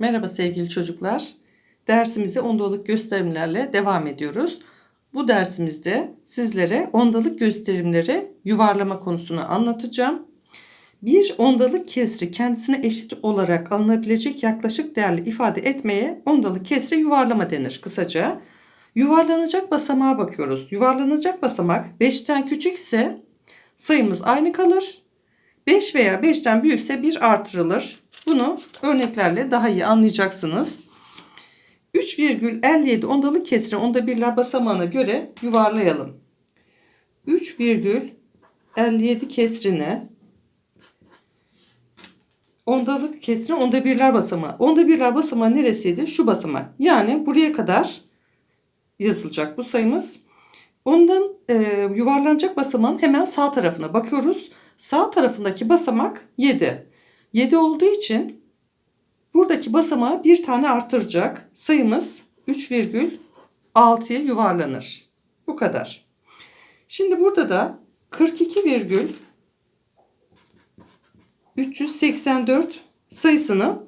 Merhaba sevgili çocuklar. Dersimize ondalık gösterimlerle devam ediyoruz. Bu dersimizde sizlere ondalık gösterimleri yuvarlama konusunu anlatacağım. Bir ondalık kesri kendisine eşit olarak alınabilecek yaklaşık değerli ifade etmeye ondalık kesri yuvarlama denir kısaca. Yuvarlanacak basamağa bakıyoruz. Yuvarlanacak basamak 5'ten küçükse sayımız aynı kalır. 5 veya 5'ten büyükse 1 artırılır. Bunu örneklerle daha iyi anlayacaksınız. 3,57 ondalık kesri onda birler basamağına göre yuvarlayalım. 3,57 kesrini ondalık kesri onda birler basamağı. Onda birler basamağı neresiydi? Şu basamak. Yani buraya kadar yazılacak bu sayımız. Ondan e, yuvarlanacak basamağın hemen sağ tarafına bakıyoruz. Sağ tarafındaki basamak 7. 7 olduğu için buradaki basamağı bir tane artıracak. Sayımız 3,6'ya yuvarlanır. Bu kadar. Şimdi burada da 42, 384 sayısını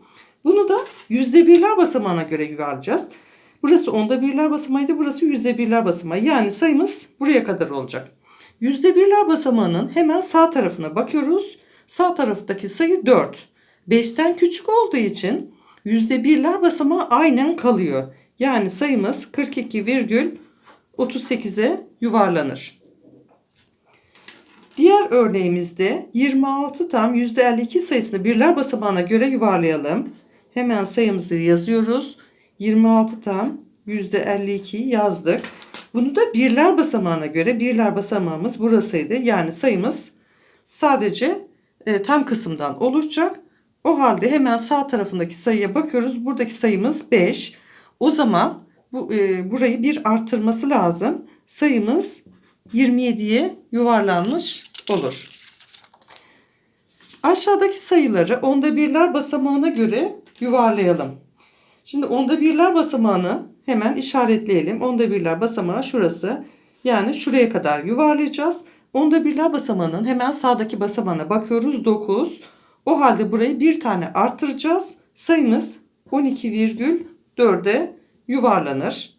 bunu da yüzde birler basamağına göre yuvarlayacağız. Burası onda birler basamağıydı. Burası yüzde birler basamağı. Yani sayımız buraya kadar olacak. Yüzde birler basamağının hemen sağ tarafına bakıyoruz. Sağ taraftaki sayı 4. 5'ten küçük olduğu için yüzde birler basamağı aynen kalıyor. Yani sayımız 42,38'e yuvarlanır. Diğer örneğimizde 26 tam %52 sayısını birler basamağına göre yuvarlayalım. Hemen sayımızı yazıyoruz. 26 tam %52'yi yazdık. Bunu da birler basamağına göre birler basamağımız burasıydı. Yani sayımız sadece e, tam kısımdan oluşacak. O halde hemen sağ tarafındaki sayıya bakıyoruz. Buradaki sayımız 5. O zaman bu e, burayı bir artırması lazım. Sayımız 27'ye yuvarlanmış olur. Aşağıdaki sayıları onda birler basamağına göre yuvarlayalım. Şimdi onda birler basamağını hemen işaretleyelim. Onda birler basamağı şurası. Yani şuraya kadar yuvarlayacağız. Onda birler basamağının hemen sağdaki basamağına bakıyoruz. 9. O halde burayı bir tane artıracağız. Sayımız 12,4'e yuvarlanır.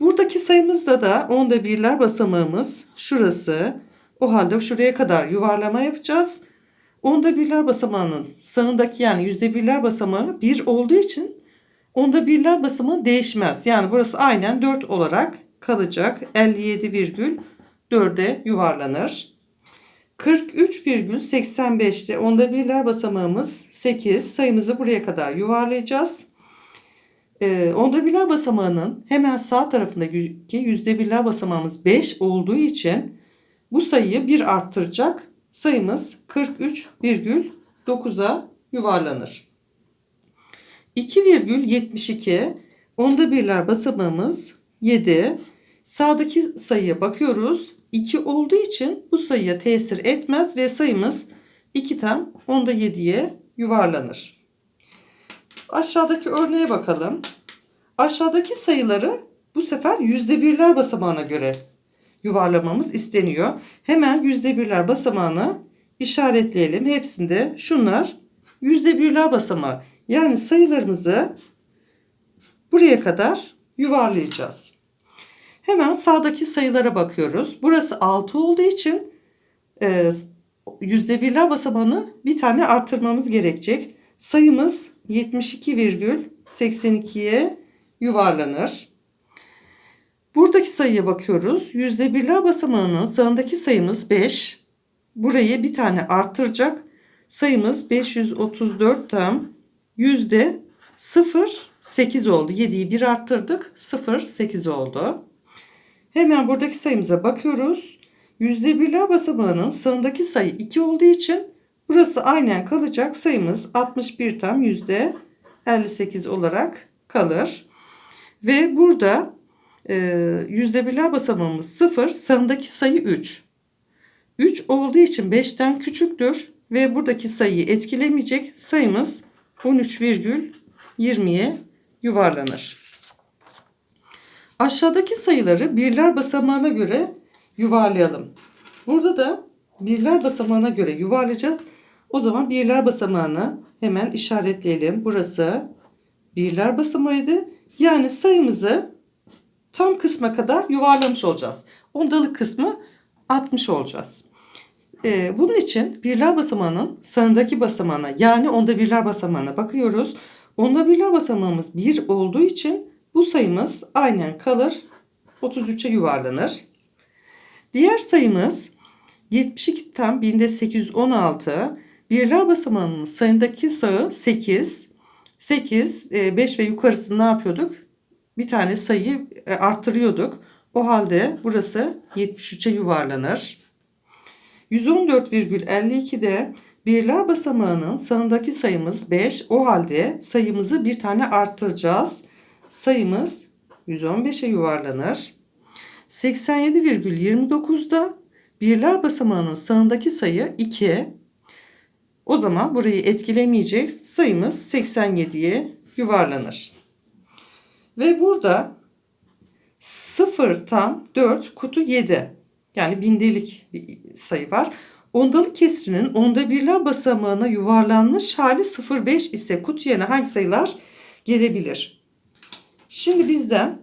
Buradaki sayımızda da onda birler basamağımız şurası. O halde şuraya kadar yuvarlama yapacağız. Onda birler basamağının sağındaki yani yüzde birler basamağı 1 olduğu için onda birler basamağı değişmez. Yani burası aynen 4 olarak kalacak. 57,4'e yuvarlanır. 43,85'te onda birler basamağımız 8. Sayımızı buraya kadar yuvarlayacağız. Ee, onda birler basamağının hemen sağ tarafındaki yüzde birler basamağımız 5 olduğu için bu sayıyı bir arttıracak. Sayımız 43,9'a yuvarlanır. 2,72 onda birler basamağımız 7. Sağdaki sayıya bakıyoruz. 2 olduğu için bu sayıya tesir etmez ve sayımız 2 tam onda 7'ye yuvarlanır. Aşağıdaki örneğe bakalım. Aşağıdaki sayıları bu sefer yüzde birler basamağına göre yuvarlamamız isteniyor. Hemen yüzde birler basamağını işaretleyelim. Hepsinde şunlar yüzde birler basamağı. Yani sayılarımızı buraya kadar yuvarlayacağız. Hemen sağdaki sayılara bakıyoruz. Burası 6 olduğu için e, yüzde birler basamağını bir tane artırmamız gerekecek. Sayımız 72,82'ye yuvarlanır. Buradaki sayıya bakıyoruz. Yüzde birler basamağının sağındaki sayımız 5. Burayı bir tane arttıracak. Sayımız 534 tam yüzde 0,8 oldu. 7'yi bir arttırdık. 0,8 oldu. Hemen buradaki sayımıza bakıyoruz. Yüzde birler basamağının sağındaki sayı 2 olduğu için burası aynen kalacak. Sayımız 61 tam yüzde 58 olarak kalır. Ve burada e, yüzde birler basamağımız 0. Sağındaki sayı 3. 3 olduğu için 5'ten küçüktür. Ve buradaki sayıyı etkilemeyecek sayımız 13,20'ye yuvarlanır. Aşağıdaki sayıları birler basamağına göre yuvarlayalım. Burada da birler basamağına göre yuvarlayacağız. O zaman birler basamağını hemen işaretleyelim. Burası birler basamağıydı. Yani sayımızı tam kısma kadar yuvarlamış olacağız. Ondalık kısmı 60 olacağız. Ee, bunun için birler basamağının sağındaki basamağına yani onda birler basamağına bakıyoruz. Onda birler basamağımız 1 olduğu için bu sayımız aynen kalır. 33'e yuvarlanır. Diğer sayımız 72 tam binde 816. Birler basamağının sayındaki sağı 8. 8, 5 ve yukarısını ne yapıyorduk? Bir tane sayıyı e, arttırıyorduk. O halde burası 73'e yuvarlanır. 114,52'de birler basamağının sağındaki sayımız 5. O halde sayımızı bir tane arttıracağız. Sayımız 115'e yuvarlanır. 87,29'da birler basamağının sağındaki sayı 2. O zaman burayı etkilemeyecek sayımız 87'ye yuvarlanır. Ve burada 0 tam 4 kutu 7. Yani bindelik bir sayı var. Ondalık kesrinin onda birler basamağına yuvarlanmış hali 0,5 ise kutu yerine hangi sayılar gelebilir? Şimdi bizden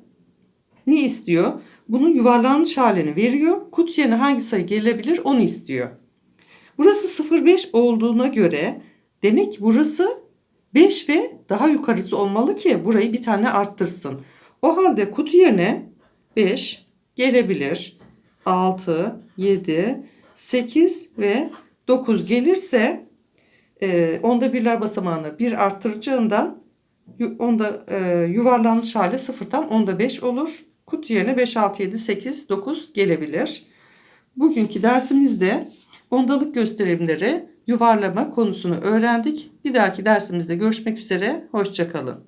ne istiyor? Bunun yuvarlanmış halini veriyor. Kutu yerine hangi sayı gelebilir onu istiyor. Burası 0,5 olduğuna göre demek ki burası 5 ve daha yukarısı olmalı ki burayı bir tane arttırsın. O halde kutu yerine 5 gelebilir. 6, 7, 8 ve 9 gelirse e, onda birler basamağını bir arttıracağından onda e, yuvarlanmış hali sıfırdan onda 5 olur. Kutu yerine 5, 6, 7, 8, 9 gelebilir. Bugünkü dersimizde ondalık gösterimleri yuvarlama konusunu öğrendik. Bir dahaki dersimizde görüşmek üzere. Hoşçakalın.